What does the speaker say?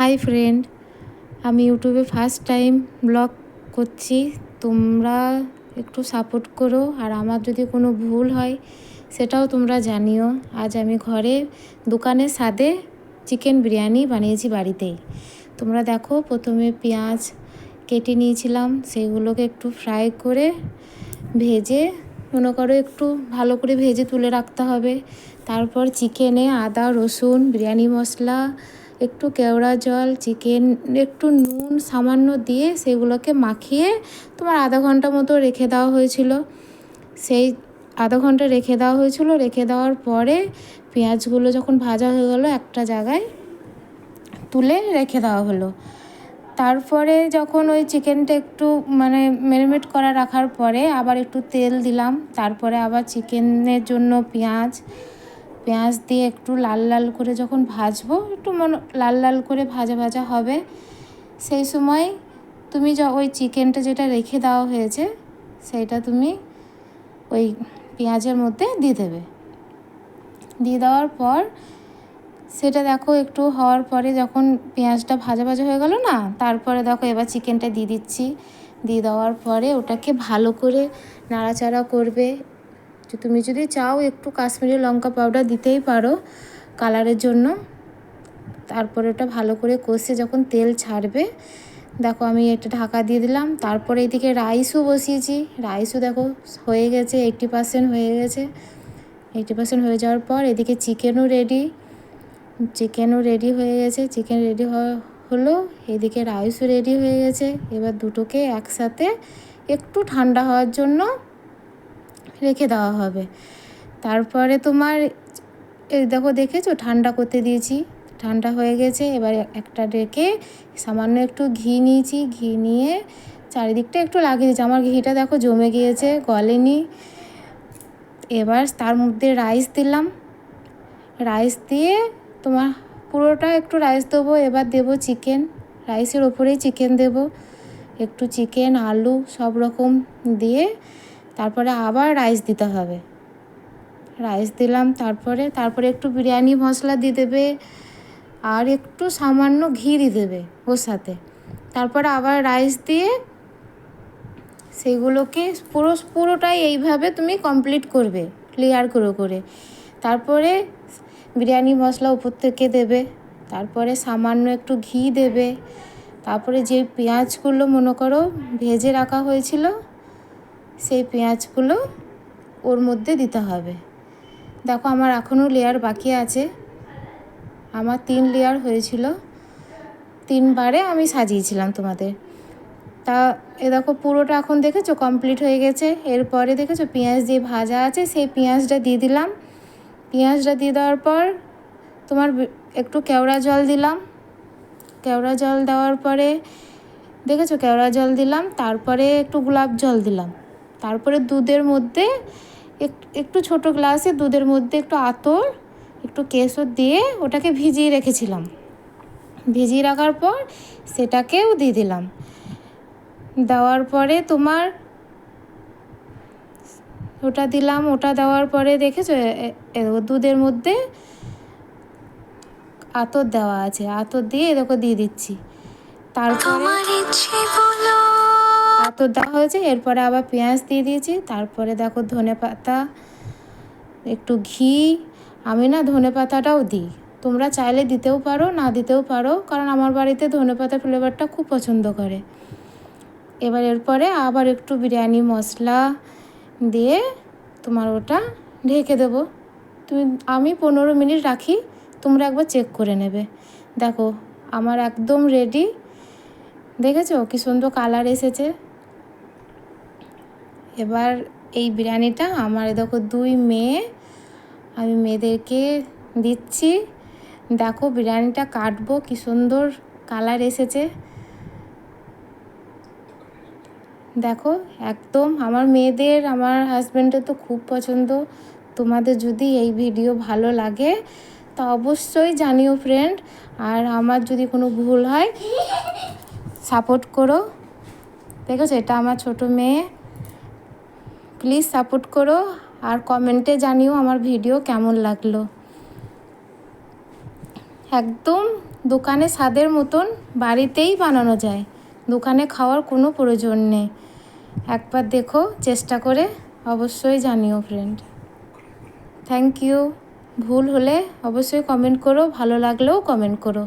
Hi friend আমি ইউটিউবে first time blog করছি। তোমরা একটু সাপোর্ট করো। আর আমার যদি কোনো ভুল হয়, সেটাও তোমরা জানিও। আজ আমি ঘরে দোকানের স্বাদে চিকেন বিরিয়ানি বানিয়েছি বাড়িতেই তোমরা দেখো, প্রথমে পেঁয়াজ কেটে নিয়েছিলাম। সেইগুলোকে একটু ফ্রাই করে ভেজে, মনে করো একটু ভালো করে ভেজে তুলে রাখতে হবে। তারপর চিকেনে আদা, রসুন, বিরিয়ানি মশলা একটু কেওড়া জল, চিকেন, একটু নুন সামান্য দিয়ে সেগুলোকে মাখিয়ে তোমার আধা ঘণ্টা মতো রেখে দেওয়া হয়েছিল। সেই আধা ঘণ্টা রেখে দেওয়া হয়েছিল। রেখে দেওয়ার পরে পেঁয়াজগুলো যখন ভাজা হয়ে গেলো একটা জায়গায় তুলে রেখে দেওয়া হলো। তারপরে যখন ওই চিকেনটা একটু মানে ম্যারিনেট করা রাখার পরে আবার একটু তেল দিলাম। তারপরে আবার চিকেনের জন্য পেঁয়াজ পেঁয়াজ দিয়ে একটু লাল লাল করে যখন ভাজবো, একটু মনে, লাল লাল করে ভাজা ভাজা হবে। সেই সময় তুমি য, ওই চিকেনটা যেটা রেখে দেওয়া হয়েছে সেইটা তুমি ওই পেঁয়াজের মধ্যে দিয়ে দেবে। দিয়ে দেওয়ার পর সেটা দেখো একটু হওয়ার পরে যখন পেঁয়াজটা ভাজা ভাজা হয়ে গেল না, তারপরে দেখো এবার চিকেনটা দিয়ে দিচ্ছি। দিয়ে দেওয়ার পরে ওটাকে ভালো করে নাড়াচাড়া করবে। তুমি যদি চাও একটু কাশ্মীরি লঙ্কা পাউডার দিতেই পারো কালারের জন্য। তারপরে ওটা ভালো করে কষে যখন তেল ছাড়বে, দেখো আমি এটা ঢাকা দিয়ে দিলাম। তারপরে এদিকে রাইসও বসিয়েছি। রাইসও দেখো হয়ে গেছে এইটটি পার্সেন্ট হয়ে গেছে। এইটটি পার্সেন্ট হয়ে যাওয়ার পর এদিকে চিকেনও রেডি চিকেনও রেডি হয়ে গেছে। চিকেন রেডি হলো, এদিকে রাইসও রেডি হয়ে গেছে। এবার দুটোকে একসাথে একটু ঠান্ডা হওয়ার জন্য রেখে দেওয়া হবে। তারপরে তোমার, এই দেখো দেখেছ, ঠান্ডা করতে দিয়েছি। ঠান্ডা হয়ে গেছে, এবার একটা রেখে সামান্য একটু ঘি নিয়েছি। ঘি নিয়ে চারিদিকটা একটু লাগিয়ে দিয়েছি। আমার ঘিটা দেখো জমে গিয়েছে, গলেনি। এবার তার মধ্যে রাইস দিলাম। রাইস দিয়ে তোমার পুরোটা একটু রাইস দেবো, এবার দেবো চিকেন। রাইসের ওপরেই চিকেন দেব। একটু চিকেন, আলু সব রকম দিয়ে তারপরে আবার রাইস দিতে হবে। রাইস দিলাম, তারপরে তারপরে একটু বিরিয়ানি মশলা দিয়ে দেবে আর একটু সামান্য ঘি দিয়ে দেবে ওর সাথে। তারপরে আবার রাইস দিয়ে সেইগুলোকে পুরো, পুরোটাই এইভাবে তুমি কমপ্লিট করবে ক্লিয়ার করে করে। তারপরে বিরিয়ানি মশলা উপর থেকে দেবে, তারপরে সামান্য একটু ঘি দেবে, তারপরে যে পেঁয়াজগুলো মনে করো ভেজে রাখা হয়েছিল সেই পেঁয়াজগুলো ওর মধ্যে দিতে হবে। দেখো আমার এখনও লেয়ার বাকি আছে। আমার তিন লেয়ার হয়েছিল। তিনবারে আমি সাজিয়েছিলাম তোমাদের। তা এ দেখো পুরোটা এখন দেখেছ? কমপ্লিট হয়ে গেছে। এরপরে দেখেছ পেঁয়াজ দিয়ে ভাজা আছে সেই পেঁয়াজটা দিয়ে দিলাম। পেঁয়াজটা দিয়ে দেওয়ার পর তোমার একটু কেওড়া জল দিলাম। কেওড়া জল দেওয়ার পরে দেখেছ? কেওড়া জল দিলাম। তারপরে একটু গোলাপ জল দিলাম। তারপরে দুধের মধ্যে একটু ছোট গ্লাসে দুধের মধ্যে একটু আতর, একটু কেশর দিয়ে ওটাকে ভিজিয়ে রেখেছিলাম। ভিজিয়ে রাখার পর সেটাকেও দিয়ে দিলাম। দেওয়ার পরে তোমার ওটা দিলাম, ওটা দেওয়ার পরে দেখেছ দুধের মধ্যে আতর দেওয়া আছে, আতর দিয়ে দেখো দিয়ে দিচ্ছি। তারপরে আতর দেওয়া হয়েছে, এরপরে আবার পেঁয়াজ দিয়ে দিয়েছি, তারপরে দেখো ধনে পাতা, একটু ঘি, আমি না ধনে পাতাটাও দিই। তোমরা চাইলে দিতেও পারো, না দিতেও পারো, কারণ আমার বাড়িতে ধনে পাতা ফ্লেভারটা খুব পছন্দ করে। এবার এরপরে আবার একটু বিরিয়ানি মশলা দিয়ে তোমার ওটা ঢেকে দেবো। তুমি, আমি পনেরো মিনিট রাখি, তোমরা একবার চেক করে নেবে। দেখো, আমার একদম রেডি দেখেছ? কি সুন্দর কালার এসেছে। এবার এই বিরিয়ানিটা আমার দেখো দুই মেয়ে, আমি মেয়েদেরকে দিচ্ছি। দেখো বিরিয়ানিটা কাটবো, কি সুন্দর কালার এসেছে। দেখো একদম আমার মেয়েদের, আমার হাজব্যান্ডের তো খুব পছন্দ। তোমাদের যদি এই ভিডিও ভালো লাগে, তা অবশ্যই জানিও ফ্রেন্ড আর আমার যদি কোনো ভুল হয় সাপোর্ট করো। দেখেছ? এটা আমার ছোট মেয়ে। প্লিজ সাপোর্ট করো আর কমেন্টে জানিও আমার ভিডিও কেমন লাগল। একদম দোকানে স্বাদের মতন বাড়িতেই বানানো যায়। দোকানে খাওয়ার কোনো প্রয়োজন নেই। একবার দেখো, চেষ্টা করে অবশ্যই জানিও ফ্রেন্ড থ্যাংক ইউ ভুল হলে অবশ্যই কমেন্ট করো, ভালো লাগলেও কমেন্ট করো।